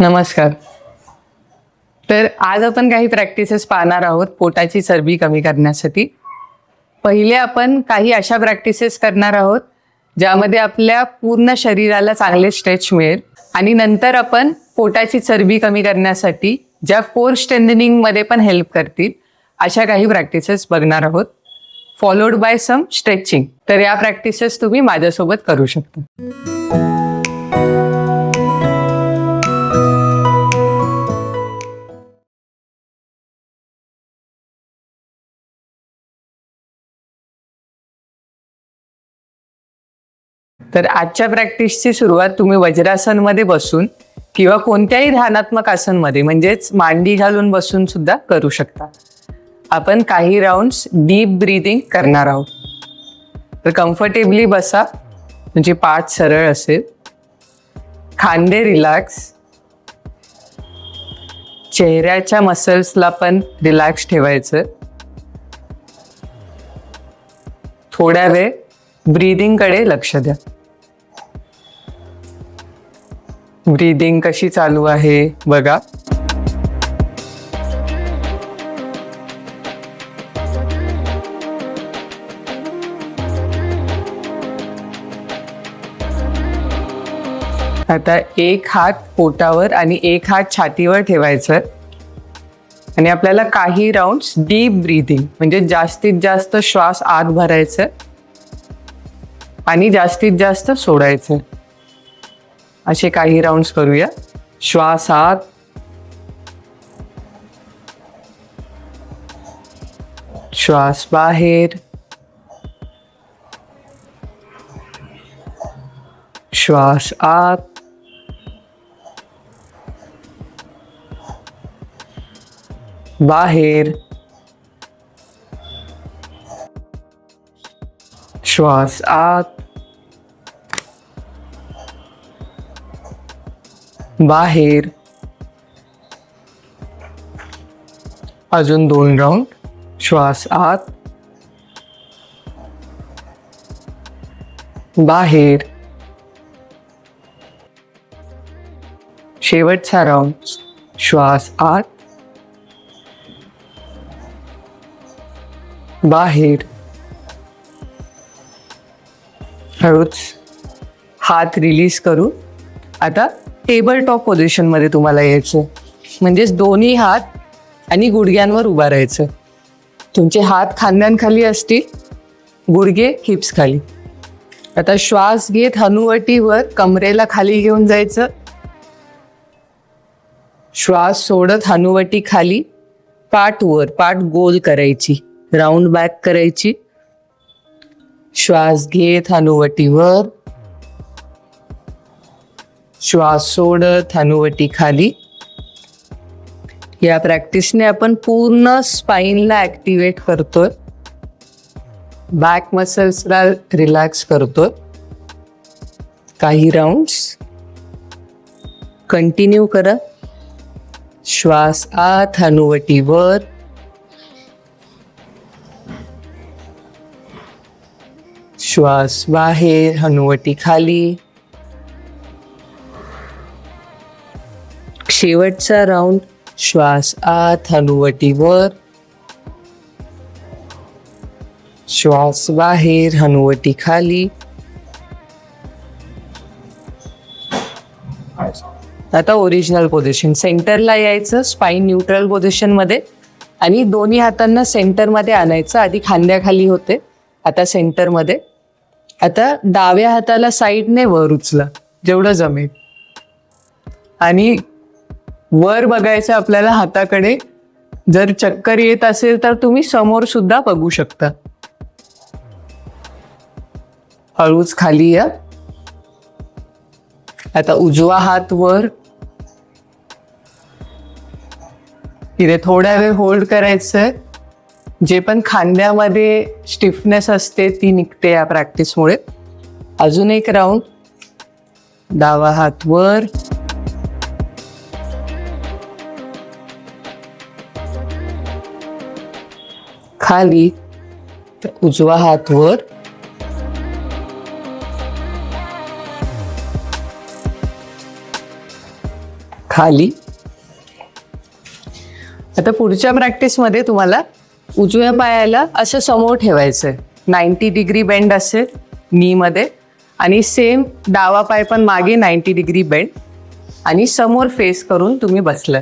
नमस्कार. तर आज आपण काही प्रॅक्टिसेस पाहणार आहोत पोटाची चरबी कमी करण्यासाठी. पहिले आपण काही अशा प्रॅक्टिसेस करणार आहोत ज्यामध्ये आपल्या पूर्ण शरीराला चांगले स्ट्रेच मिळेल आणि नंतर आपण पोटाची चरबी कमी करण्यासाठी ज्या कोर स्ट्रेंथनिंगमध्ये पण हेल्प करतील अशा काही प्रॅक्टिसेस बघणार आहोत. फॉलोड बाय सम स्ट्रेचिंग तर या प्रॅक्टिसेस तुम्ही माझ्यासोबत करू शकता. तर आजच्या प्रॅक्टिसची सुरुवात तुम्ही वज्रासनमध्ये बसून किंवा कोणत्याही ध्यानात्मक आसनमध्ये म्हणजेच मांडी घालून बसून सुद्धा करू शकता. आपण काही राऊंड्स डीप ब्रीदिंग करणार आहोत. तर कम्फर्टेबली बसा. म्हणजे पाठ सरळ असेल. खांदे रिलॅक्स चेहऱ्याच्या मसल्सला पण रिलॅक्स ठेवायचं. थोड्या वेळ ब्रीदिंगकडे लक्ष द्या. ब्रीदिंग कशी चालू आहे बघा. आता एक हात पोटावर आणि एक हात छातीवर ठेवायचं. आणि आपल्याला काही राऊंड्स डीप ब्रीदिंग म्हणजे जास्तीत जास्त श्वास आत भरायचं. आणि जास्तीत जास्त सोडायचं. असे काही राऊंड्स करूया. श्वास आत श्वास बाहेर. श्वास आत. बाहेर. श्वास आत. बाहेर. अजून दोन राऊंड श्वास आत. बाहेर. शेवटचा राऊंड श्वास आत. बाहेर. हळूच हात रिलीज करू. आता टेबल टॉप पोझिशनमध्ये तुम्हाला यायचं म्हणजेच दोन्ही हात आणि गुडघ्यांवर उभा राहायचं. तुमचे हात खांद्यांखाली असतील गुडघे हिप्स खाली. आता श्वास घेत हनुवटीवर कमरेला खाली घेऊन जायचं. श्वास सोडत हनुवटी खाली पाठवर पाठ गोल करायची राऊंड बॅक करायची. श्वास घेत हनुवटीवर श्वास सोडत हनुवटी खाली या प्रॅक्टिसने आपण पूर्ण स्पाईनला ऍक्टिवेट करतोय. बॅक मसल्सला रिलॅक्स करतोय. काही राऊंड्स कंटिन्यू करा. श्वास आत हनुवटीवर श्वास बाहेर हनुवटी खाली शेवटचा राऊंड श्वास आत हनुवटीवर. श्वास बाहेर हनुवटी खाली. आता ओरिजिनल पोझिशन सेंटरला यायचं स्पाईन न्यूट्रल पोझिशनमध्ये आणि दोन्ही हातांना सेंटरमध्ये आणायचं. आधी खांद्याखाली होते आता सेंटरमध्ये आता डाव्या हाताला साईडने वर उचला. जेवढं जमेल. आणि वर बघायचं आपल्याला हाताकडे. जर चक्कर येत असेल तर तुम्ही समोर सुद्धा बघू शकता. हळूच खाली या. आता उजवा हात वर. इथे थोड्या वेळ होल्ड करायचंय. जे पण खांद्यामध्ये स्टिफनेस असते ती निघते या प्रॅक्टिसमुळे अजून एक राऊंड डावा हात वर. खाली उजवा हात वर. खाली. आता पुढच्या प्रॅक्टिसमध्ये तुम्हाला उजव्या पायाला असं समोर ठेवायचं आहे नाईन्टी डिग्री बेंड असेल नीमध्ये आणि सेम डावा पाय पण मागे नाईन्टी डिग्री बेंड आणि समोर फेस करून तुम्ही बसलं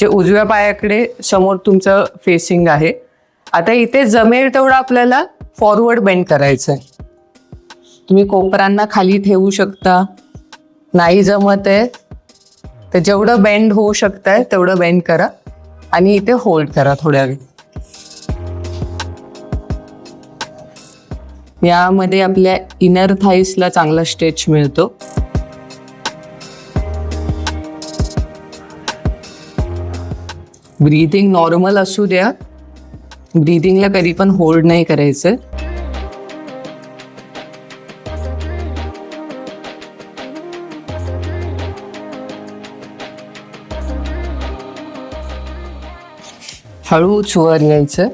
जे उजव्या पायाकडे समोर तुमचं फेसिंग आहे. आता इथे जमेल तेवढं आपल्याला फॉरवर्ड बेंड करायचं आहे तुम्ही कोपरांना खाली ठेवू शकता. नाही जमत आहे. तर जेवढं बेंड होऊ शकतंय तेवढं बेंड करा. आणि इथे होल्ड करा थोड्या वेळ. यामध्ये आपल्या इनर थाईसला चांगला स्ट्रेच मिळतो. ब्रीदिंग नॉर्मल असू द्या ब्रीदिंगला कधी पण होल्ड नाही करायचं. हळूच वर यायचं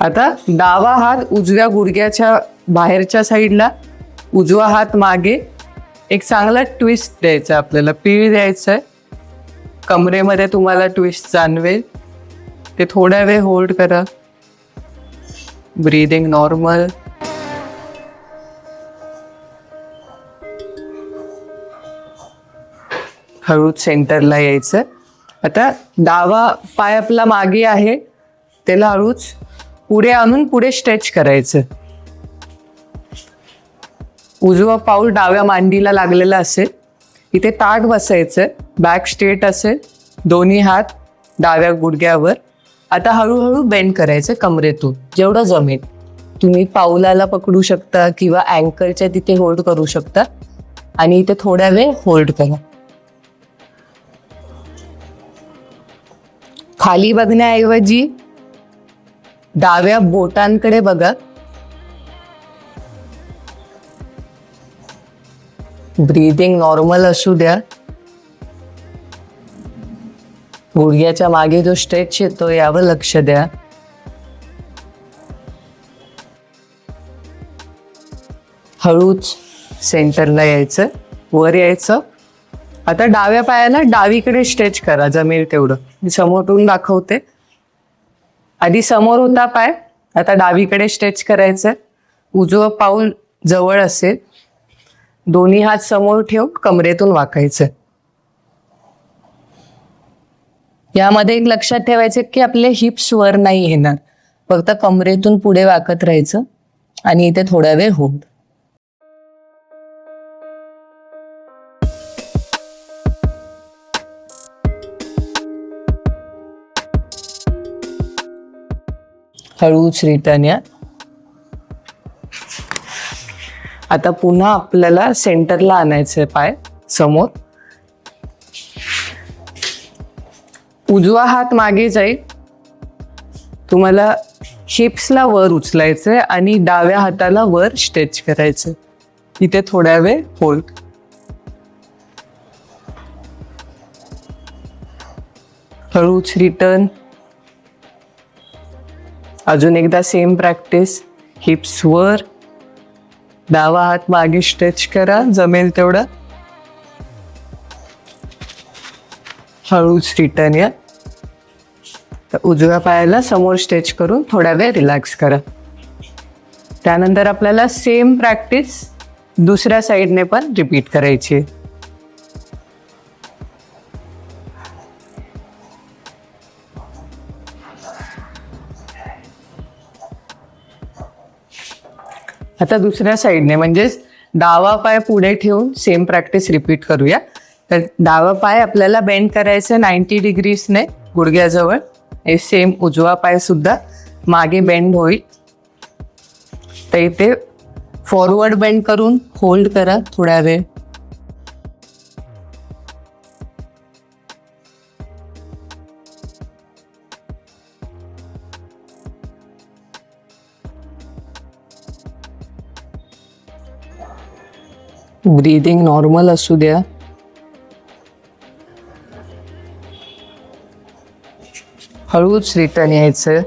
आता डावा हात उजव्या गुडघ्याच्या बाहेरच्या साईडला उजवा हात मागे. एक चांगला ट्विस्ट द्यायचा आपल्याला पीळ द्यायचं. आहे कमरेमध्ये तुम्हाला ट्विस्ट जाणवेल. ते थोड्या वेळ होल्ड करा. ब्रीदिंग नॉर्मल हळूच सेंटरला यायचं. आता डावा पाय आपला मागे आहे. त्याला हळूच पुढे आणून पुढे स्ट्रेच करायचं. उजवा पाऊल डाव्या मांडीला लागलेला असेल. इथे ताट बसायचं. बॅक स्ट्रेट असेल दोन्ही हात डाव्या गुडघ्यावर. आता हळूहळू बेंड करायचं कमरेतून जेवढं जमेल. तुम्ही पाऊलाला पकडू शकता किंवा अँकरच्या तिथे होल्ड करू शकता. आणि इथे थोड्या वेळ होल्ड करा. खाली बघण्याऐवजी डाव्या बोटांकडे बघा. ब्रीदिंग नॉर्मल असू द्या. गुडघ्याच्या मागे जो स्ट्रेच येतो यावर लक्ष द्या. हळूच सेंटरला यायचं वर यायचं. आता डाव्या पायाला डावीकडे स्ट्रेच करा जमेल तेवढं. मी समोरून दाखवते. आधी समोर होता पाय आता डावीकडे स्ट्रेच करायचं. उजवं पाऊल जवळ असेल. दोन्ही हात समोर ठेवून कमरेतून वाकायचं. यामध्ये एक लक्षात ठेवायचं की आपले हिप्स वर नाही येणार. फक्त कमरेतून पुढे वाकत राहायचं आणि इथे थोड्या वेळ होऊन. हळूच रिटर्न या आता पुन्हा आपल्याला सेंटरला आणायचे पाय समोर. उजवा हात मागे जाईल. तुम्हाला हिप्सला वर उचलायचंय आणि डाव्या हाताला वर स्ट्रेच करायचं इथे थोड्या वेळ होल्ड हळूच रिटर्न अजून एकदा सेम प्रॅक्टिस हिप्स वर. डावा हात मागे स्ट्रेच करा. जमेल तेवढं. हळूच रिटर्न या. तर उजव्या पायाला समोर स्ट्रेच करून थोड्या वेळ रिलॅक्स करा. त्यानंतर आपल्याला सेम प्रॅक्टिस दुसऱ्या साईडने पण रिपीट करायची आहे. आता दुसऱ्या साईडने म्हणजेच डावा पाय पुढे ठेवून सेम प्रॅक्टिस रिपीट करूया. तर डावा पाय आपल्याला बेंड करायचं नाईन्टी डिग्रीजने गुडघ्याजवळ. हे सेम उजवा पाय सुद्धा मागे बेंड होईल. तर इथे फॉरवर्ड बेंड करून होल्ड करा थोड्या वेळ. ब्रीदिंग नॉर्मल असू द्या. हळूच रिटर्न यायचं.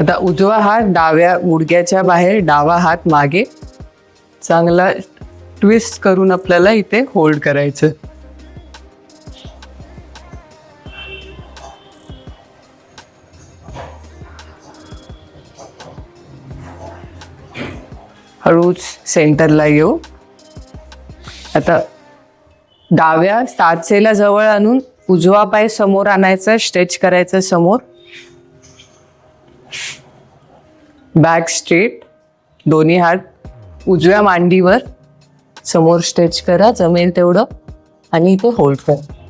आता उजवा हात डाव्या गुडघ्याच्या बाहेर डावा हात मागे. चांगला ट्विस्ट करून आपल्याला इथे होल्ड करायचं. हळूच सेंटरला येऊ. आता डाव्या सातशेला जवळ आणून उजवा पाय समोर आणायचा स्ट्रेच करायचं समोर. बॅक स्ट्रेट दोन्ही हात उजव्या मांडीवर. समोर स्ट्रेच करा जमेल तेवढं. आणि इथे होल्ड करा.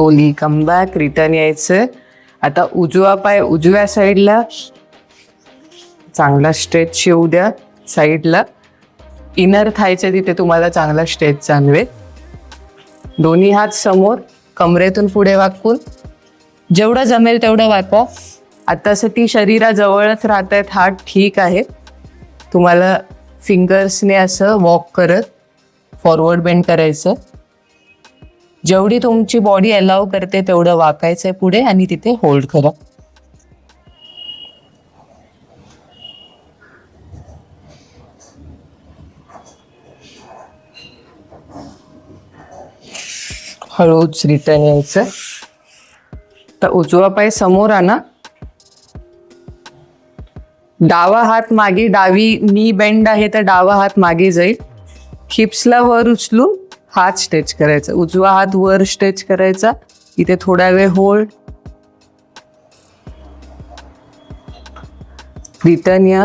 स्लोली कम बॅक रिटर्न यायचं. आता उजवा पाय उजव्या साईडला चांगला स्ट्रेच येऊ द्या साईडला इनर थायच्या तिथे तुम्हाला चांगला स्ट्रेच जाणवेल. दोन्ही हात समोर कमरेतून पुढे वाकून. जेवढं जमेल तेवढं वाकवा. आतासाठी शरीराजवळच राहत आहेत हात ठीक आहे तुम्हाला फिंगर्सने असं वॉक करत फॉरवर्ड बेंड करायचं. जेवढी तुमची बॉडी अलाव करते तेवढं वाकायचंय पुढे आणि तिथे होल्ड करा. हळूच रिटर्न यायचं. तर उजवा पाय समोर आणा. डावा हात मागे डावी नी बेंड आहे तर डावा हात मागे जाईल. हिप्सला वर उचलून हात स्ट्रेच करायचा. उजवा हात वर स्ट्रेच करायचा. इथे थोडा वेळ होल्ड रिटर्न या.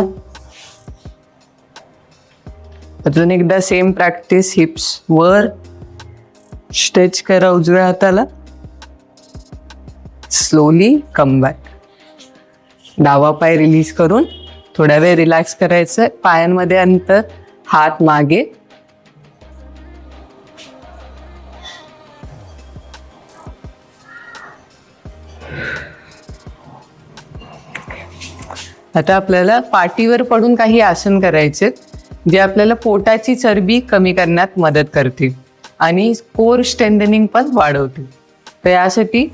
अजून एकदा सेम प्रॅक्टिस हिप्स वर. स्ट्रेच करा उजव्या हाताला. स्लोली कम बॅक डावा पाय रिलीज करून थोड्या वेळ रिलॅक्स करायचं. पायांमध्ये अंतर हात मागे. आता आपल्याला पाठीवर पडून काही आसन करायचे जे आपल्याला पोटाची चरबी कमी करण्यात मदत करतील आणि कोर स्ट्रेंथनिंग पण वाढवतील. तर यासाठी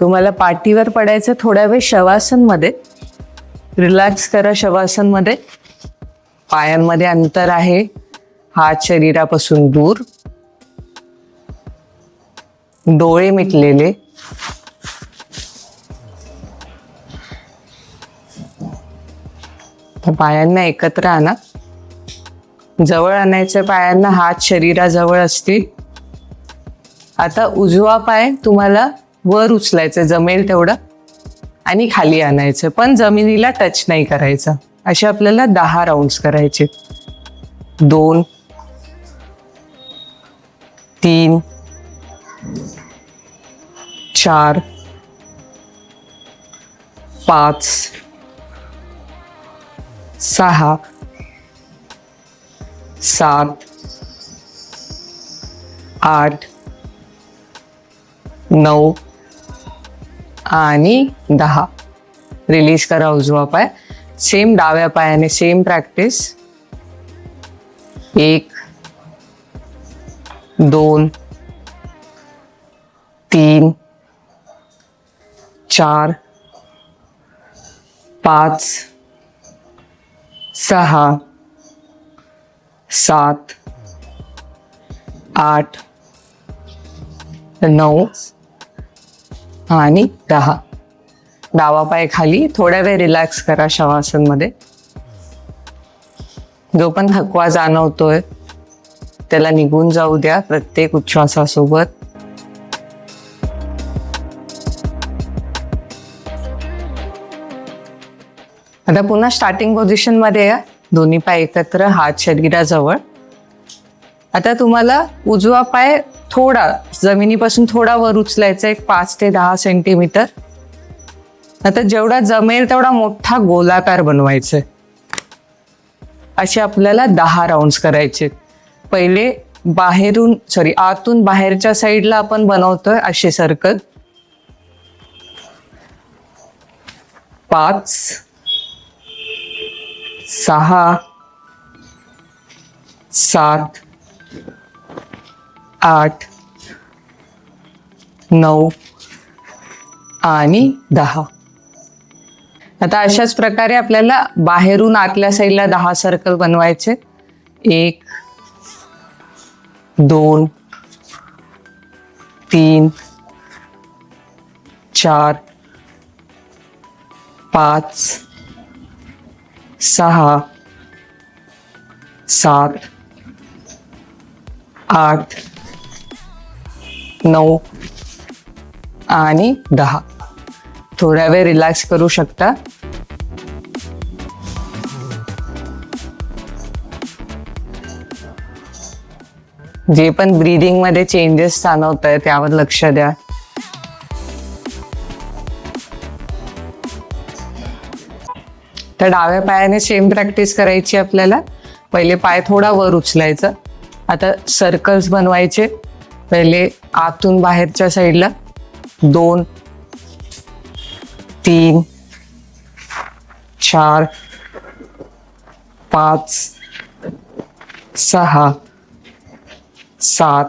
तुम्हाला पाठीवर पडायचं थोड्या वेळ शवासनमध्ये. रिलॅक्स करा शवासनमध्ये. पायांमध्ये अंतर आहे. हात शरीरापासून दूर. डोळे मिटलेले. पायांना एकत्र आणा. जवळ आणायच्या पायांना हात शरीराजवळ असतील. आता उजवा पाय तुम्हाला वर उचलायचं जमेल तेवढं. आणि खाली आणायचं पण जमिनीला टच नाही करायचं. असे आपल्याला दहा राऊंड्स करायचे. दोन तीन चार पाच सहा सात आठ नऊ आणि दहा. रिलीज करा उजवा पाय. सेम डाव्या पायाने सेम प्रॅक्टिस एक दोन तीन चार पाच सहा सात आठ नऊ आणि दहा. डावा पाय खाली थोड्या वेळ रिलॅक्स करा शवासनमध्ये जो पण थकवा जाणवतोय त्याला निघून जाऊ द्या प्रत्येक उच्छ्वासासोबत. आता पुन्हा स्टार्टिंग पोझिशनमध्ये या. दोन्ही पाय एकत्र हात शरीराजवळ. आता तुम्हाला उजवा पाय थोडा जमिनीपासून थोडा वर उचलायचा एक पाच ते दहा सेंटीमीटर आता जेवढा जमेल तेवढा मोठा गोलाकार बनवायचा असे आपल्याला दहा राऊंड करायचे. पहिले बाहेरून सॉरी आतून बाहेरच्या साईडला आपण बनवतोय असे सर्कल पाच सहा सात आठ नऊ आणि दहा. आता अशाच प्रकारे आपल्याला बाहेरून आतल्या साईडला दहा सर्कल बनवायचे. एक दोन तीन चार पाच सहा सात आठ नऊ आणि दहा. थोड्या वेळ रिलॅक्स करू शकता? जे पण ब्रीदिंगमध्ये चेंजेस जाणवत आहे त्यावर लक्ष द्या. तर डाव्या पायाने सेम प्रॅक्टिस करायची आपल्याला. पहिले पाय थोडा वर उचलायचा. आता सर्कल्स बनवायचे. पहिले आतून बाहेरच्या साईडला दोन तीन चार पाच सहा सात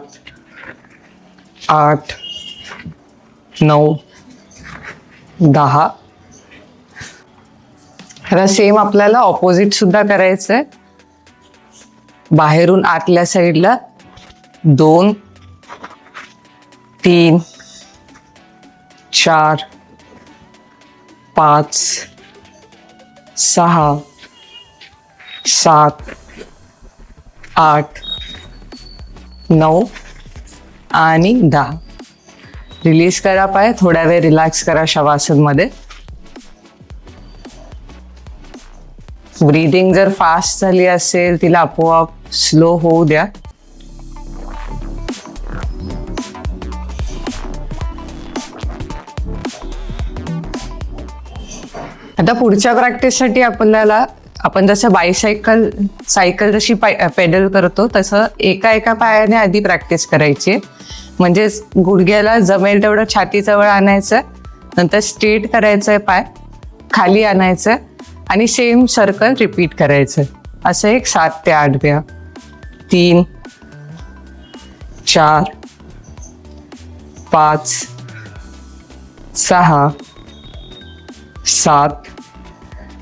आठ नऊ दहा ह्याला सेम आपल्याला ऑपोजिट सुद्धा करायचं आहे बाहेरून आतल्या साईडला दोन तीन चार पाच सहा सात आठ नऊ आणि दहा. रिलीज करा पाय थोड्या वेळ रिलॅक्स करा शवासनमध्ये ब्रीदिंग जर फास्ट झाली असेल तिला आपोआप स्लो होऊ द्या. आता पुढच्या प्रॅक्टिससाठी आपल्याला आपण जसं बायसायकल सायकल जशी पेडल करतो तसं एका एका पायाने आधी प्रॅक्टिस करायची. म्हणजे गुडघ्याला जमेल तेवढं छातीजवळ आणायचं नंतर स्ट्रेट करायचं आहे पाय खाली आणायचं. आणि सेम सर्कल रिपीट करायचं. असं एक सात ते आठ वेळा तीन चार पाच सहा सात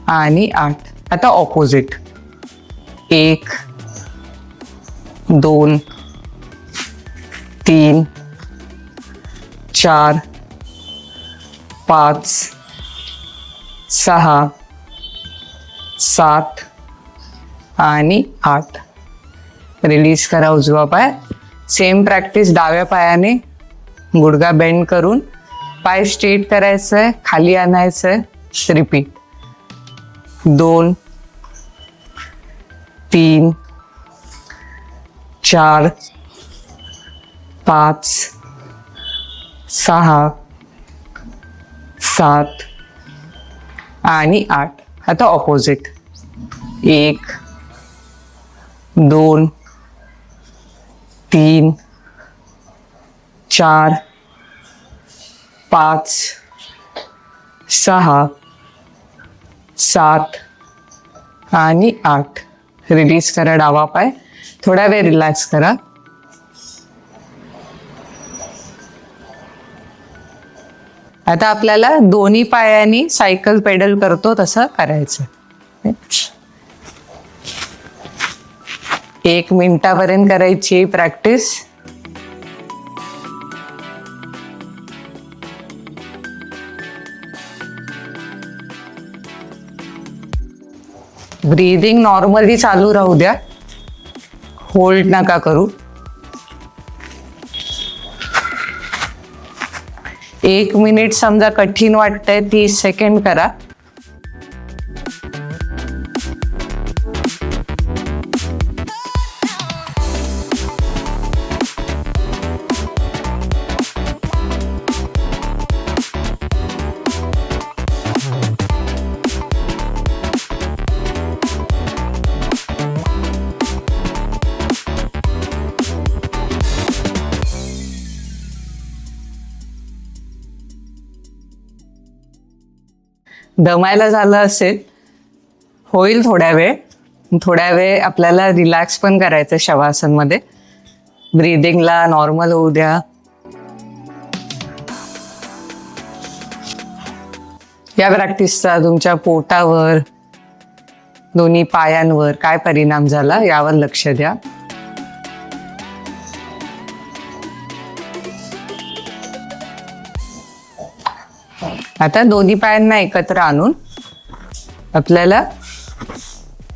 आणि आठ. आता ऑपोजिट एक दोन तीन चार पाच सहा सात आणि आठ. रिलीज करा उजवा पाय. सेम प्रॅक्टिस डाव्या पायाने गुडगा बेंड करून पाय स्ट्रेट करायचं आहे खाली आणायचं आहे रिपीट दोन तीन चार पाच सहा सात आणि आठ. आता ऑपोजिट एक दोन तीन चार पाच सहा सात आणि आठ. रिलीज करा डावा पाय. थोडा वेळ रिलॅक्स करा. आता आपल्याला दोन्ही पायांनी सायकल पेडल करतो तसं करायचं. एक मिनिटापर्यंत करायची प्रॅक्टिस. ब्रीदिंग नॉर्मली चालू राहू द्या. होल्ड नका करू. एक मिनिट समजा कठीण वाटतंय तीस सेकंड करा. दमायला झालं असेल होईल थोड्या वेळ. थोड्या वेळ आपल्याला रिलॅक्स पण करायचं शवासनमध्ये ब्रीदिंगला नॉर्मल होऊ द्या. या प्रॅक्टिसचा तुमच्या पोटावर दोन्ही पायांवर काय परिणाम झाला यावर लक्ष द्या. आता दोन्ही पायांना एकत्र आणून आपल्याला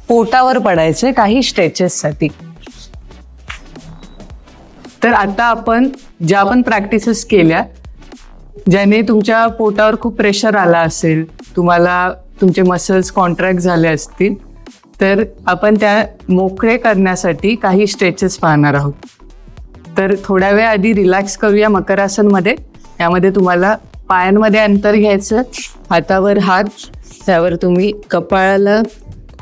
पोटावर पडायचे काही स्ट्रेचेससाठी तर आता आपण ज्या पण प्रॅक्टिसेस केल्या ज्याने तुमच्या पोटावर खूप प्रेशर आला असेल तुम्हाला तुमचे मसल्स कॉन्ट्रॅक्ट झाले असतील तर आपण त्या मोकळे करण्यासाठी काही स्ट्रेचेस पाहणार आहोत. तर थोड्या वेळ आधी रिलॅक्स करूया मकरासनमध्ये यामध्ये तुम्हाला पायांमध्ये अंतर घ्यायचं हातावर हात त्यावर तुम्ही कपाळाला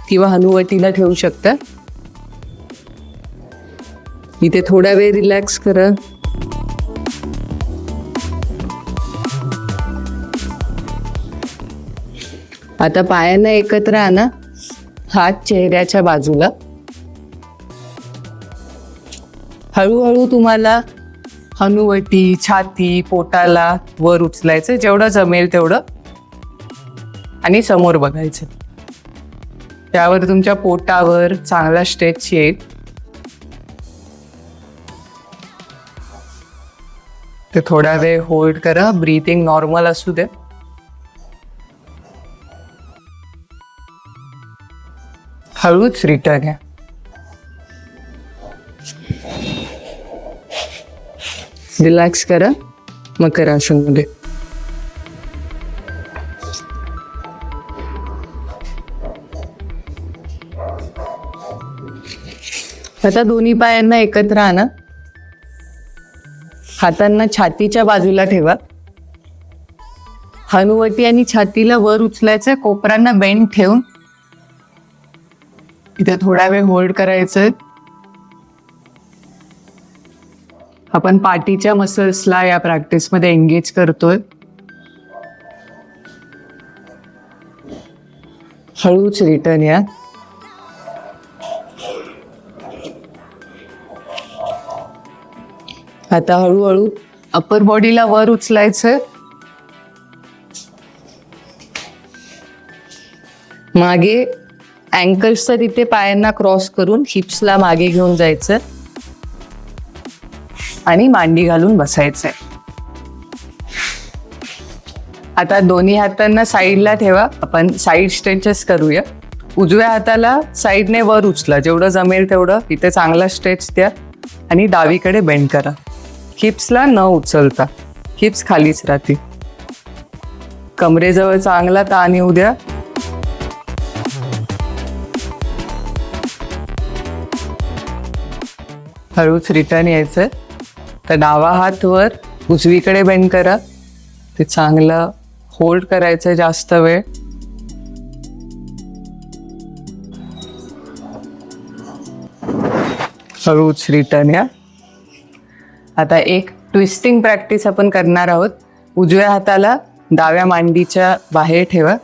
किंवा हनुवटीला ठेवू शकता. इथे थोडा वेळ रिलॅक्स करा. आता पायांना एकत्र आणा. हात चेहऱ्याच्या बाजूला. हळूहळू तुम्हाला हनुवटी छाती पोटाला वर उचलायचं जेवढं जमेल तेवढं. आणि समोर बघायचं. त्यावर तुमच्या पोटावर चांगला स्ट्रेच येईल. ते थोडा वेळ होल्ड करा. ब्रीथिंग नॉर्मल असू दे. हळूच रिटर्न या. रिलॅक्स करा. मकर आसनमध्ये आता दोन्ही पायांना एकत्र आणा. हातांना छातीच्या बाजूला ठेवा. हनुवटी आणि छातीला वर उचलायचं कोपरांना बेंड ठेवून. इथे थोडा वेळ होल्ड करायचं. आपण पाठीच्या मसल्सला या प्रॅक्टिसमध्ये एंगेज करतोय. हळूच रिटर्न या. आता हळूहळू अप्पर बॉडीला वर उचलायचं मागे अँकल्सचं तिथे पायांना क्रॉस करून हिप्सला मागे घेऊन जायचं आणि मांडी घालून बसायचंय. आता दोन्ही हातांना साईडला ठेवा. आपण साईड स्ट्रेचेस करूया. उजव्या हाताला साईडने वर उचला. जेवढं जमेल तेवढं. इथे चांगला स्ट्रेच द्या. आणि डावीकडे बेंड करा. हिप्सला न उचलता. हिप्स खालीच राहतील. कमरेजवळ चांगला ताण येऊ द्या. हळूच रिटर्न यायचं तर डावा हात वर उजवीकडे बेंड करा. ते चांगलं होल्ड करायचं जास्त वेळ. हळूच रिटर्न या. आता एक ट्विस्टिंग प्रॅक्टिस आपण करणार आहोत. उजव्या हाताला डाव्या मांडीच्या बाहेर ठेवा.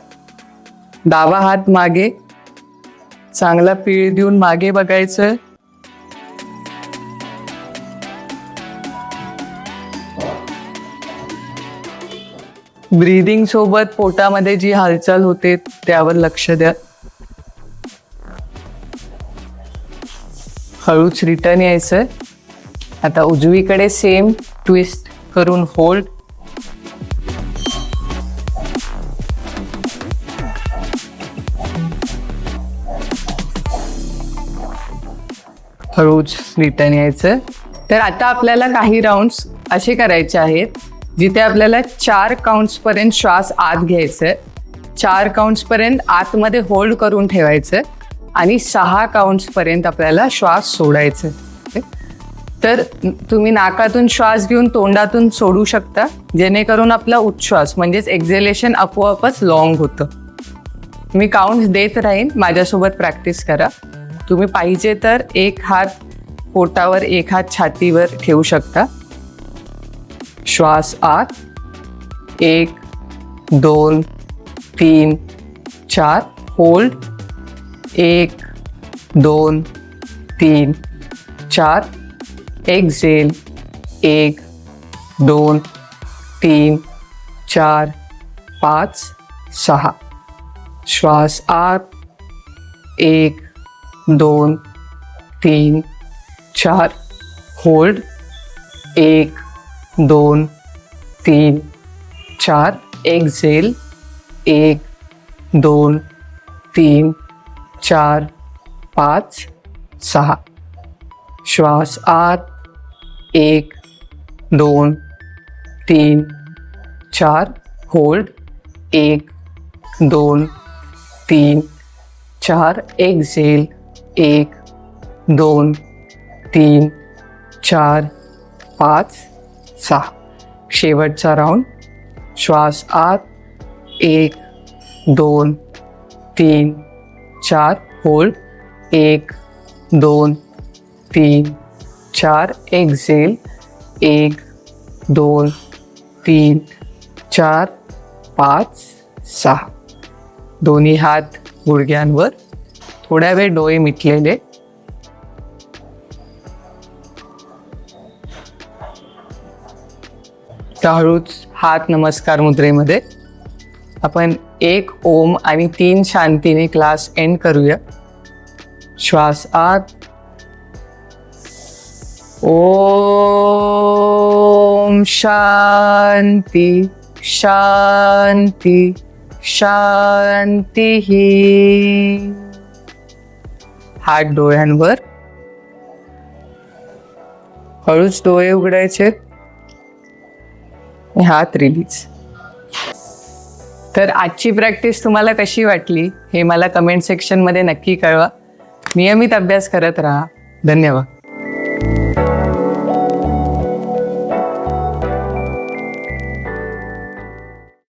डावा हात मागे. चांगला पीळ देऊन मागे बघायचं. ब्रीदिंग सोबत पोटामध्ये जी हालचाल होते त्यावर लक्ष द्या. हळूच रिटर्न यायचं आता उजवीकडे सेम ट्विस्ट करून होल्ड हळूच रिटर्न यायचं तर आता आपल्याला काही राऊंड्स असे करायचे आहेत. जिथे आपल्याला चार काउंट्सपर्यंत श्वास आत घ्यायचं चार काउंट्सपर्यंत आतमध्ये होल्ड करून ठेवायचं आणि सहा काउंट्सपर्यंत आपल्याला श्वास सोडायचं. तर तुम्ही नाकातून श्वास घेऊन तोंडातून सोडू शकता जेणेकरून आपला उच्छ्वास म्हणजेच एक्झेलेशन आपोआपच लॉंग होतं. मी काउंट्स देत राहीन माझ्यासोबत प्रॅक्टिस करा. तुम्ही पाहिजे तर एक हात पोटावर एक हात छातीवर ठेवू शकता. श्वास आत एक, दोन, तीन, चार, होल्ड, एक, दोन, तीन, चार एक्झेल एक, दोन, तीन, चार, पाच, सहा. श्वास आत एक, दोन, तीन, चार, होल्ड, एक दोन, तीन, चार एक्झेल एक, दोन, तीन, चार, पाच, सहा. श्वास आत, एक, दोन, तीन, चार, होल्ड, एक, दोन, तीन, चार एक्झेल एक, दोन, तीन, चार, पाच सहा शेवटचा राऊंड श्वास आत. एक दोन तीन चार. होल्ड एक दोन तीन चार. एक्झेल एक दोन तीन चार पाच सहा. दोन्ही हात गुडघ्यांवर. थोड्या वेळ डोळे मिटलेले. हळूहळूच हळूच हात नमस्कार मुद्रेमध्ये. आपण एक ओम आणि तीन शांतीने क्लास एंड करूया. श्वास आत. ओम शांती शांती शांती हात डोळ्यांवर. हळूच डोळे उघडायचे आणि हात रिलीज तर आजची प्रॅक्टिस तुम्हाला कशी वाटली हे मला कमेंट सेक्शनमध्ये नक्की कळवा. नियमित अभ्यास करत राहा. धन्यवाद.